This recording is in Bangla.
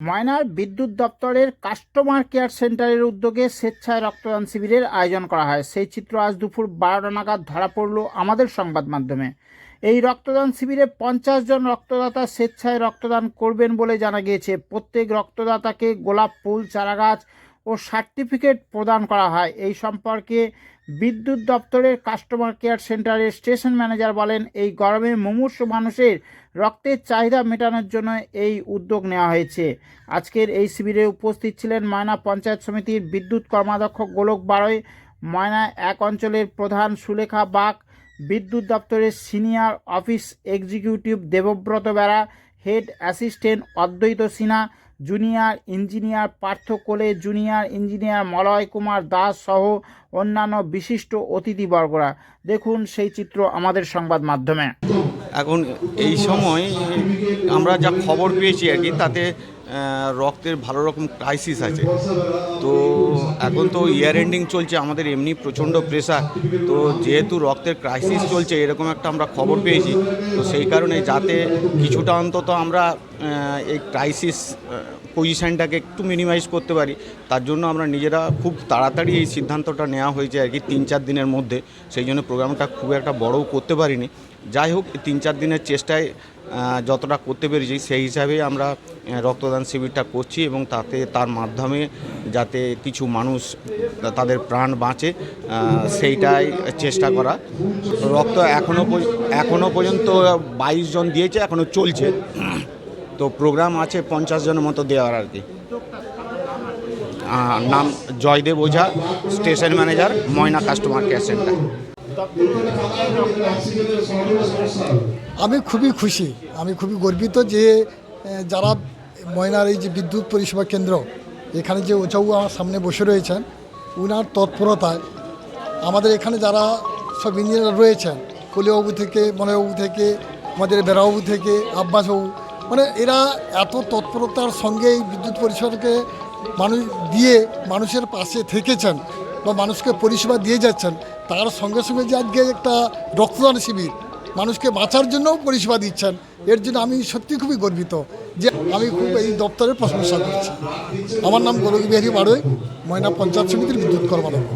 ময়নার বিদ্যুৎ দপ্তরের কাস্টমার কেয়ার সেন্টারের উদ্যোগে স্বেচ্ছায় রক্তদান শিবিরের আয়োজন করা হয়। সেই চিত্র আজ দুপুর বারোটা নাগাদ ধরা পড়ল আমাদের সংবাদ মাধ্যমে। এই রক্তদান শিবিরে পঞ্চাশ জন রক্তদাতা স্বেচ্ছায় রক্তদান করবেন বলে জানা গিয়েছে। প্রত্যেক রক্তদাতাকে গোলাপ ফুল, চারাগাছ ও সার্টিফিকেট প্রদান করা হয়। এই সম্পর্কে বিদ্যুৎ দপ্তরের কাস্টমার কেয়ার সেন্টারের স্টেশন ম্যানেজার বলেন, এই গরমে মুমূর্ষু মানুষের রক্তের চাহিদা মেটানোর জন্য এই উদ্যোগ নেওয়া হয়েছে। আজকের এই শিবিরে উপস্থিত ছিলেন ময়না পঞ্চায়েত সমিতির বিদ্যুৎ কর্মাধ্যক্ষ গোলক বারৈ ময়না এক অঞ্চলের প্রধান সুলেখা বাগ, বিদ্যুৎ দপ্তরের সিনিয়র অফিস এক্সিকিউটিভ দেবব্রত বেড়া, হেড অ্যাসিস্ট্যান্ট অদ্বৈত Sinha junior engineer Partha Kole junior engineer Malay Kumar Das সহ অন্যান্য বিশিষ্ট অতিথিবর্গরা। দেখুন সেই চিত্র আমাদের সংবাদ মাধ্যমে। এখন এই সময় আমরা যা খবর পেয়েছি আর কি, তাতে রক্তের ভালো রকম ক্রাইসিস আছে। তো এখন তো ইয়ার এন্ডিং চলছে, আমাদের এমনি প্রচণ্ড প্রেশার তো যেহেতু রক্তের ক্রাইসিস চলছে, এরকম একটা আমরা খবর পেয়েছি। তো সেই কারণে যাতে কিছুটা অন্তত আমরা এই ক্রাইসিস পজিশানটাকে একটু মিনিমাইজ করতে পারি, তার জন্য আমরা নিজেরা খুব তাড়াতাড়ি এই সিদ্ধান্তটা নেওয়া হয়েছে আর কি তিন চার দিনের মধ্যে। সেই জন্য প্রোগ্রামটা খুব একটা বড়ও করতে পারিনি। যাই হোক তিন চার দিনের চেষ্টায় যতটা করতে পেরেছি, সেই হিসাবে আমরা রক্তদান শিবিরটা করছি এবং তাতে, তার মাধ্যমে যাতে কিছু মানুষ তাদের প্রাণ বাঁচে সেইটাই চেষ্টা করা। রক্ত এখনও এখনও পর্যন্ত বাইশ জন দিয়েছে এখনও চলছে। তো প্রোগ্রাম আছে পঞ্চাশ জনের মতো দেওয়ার আর কি। নাম Joydev Ojha, station manager, Moyna customer care centre. আমি খুবই খুশি, আমি খুবই গর্বিত যে যারা ময়নার এই যে বিদ্যুৎ পরিষেবা কেন্দ্র এখানে যে ওচাউ আমার সামনে বসে রয়েছেন, উনার তৎপরতায় আমাদের এখানে যারা সব ইঞ্জিনিয়ার রয়েছেন, কলিবাবু থেকে মলয়বাবু থেকে, আমাদের বেড়াবাবু থেকে, আব্বাসবাবু মানে এরা এত তৎপরতার সঙ্গে এই বিদ্যুৎ পরিষদকে মানুষ দিয়ে মানুষের পাশে থেকেছেন বা মানুষকে পরিষেবা দিয়ে যাচ্ছেন, তার সঙ্গে সঙ্গে যে আজকে একটা রক্তদান শিবির, মানুষকে বাঁচার জন্যও পরিষেবা দিচ্ছেন, এর জন্য আমি সত্যি খুবই গর্বিত। যে আমি খুব এই দপ্তরের প্রশংসা করছি। আমার নাম গোলক বিহারী বাড়ই, ময়না পঞ্চায়েত সমিতির বিদ্যুৎ কর্মাধ্যক্ষ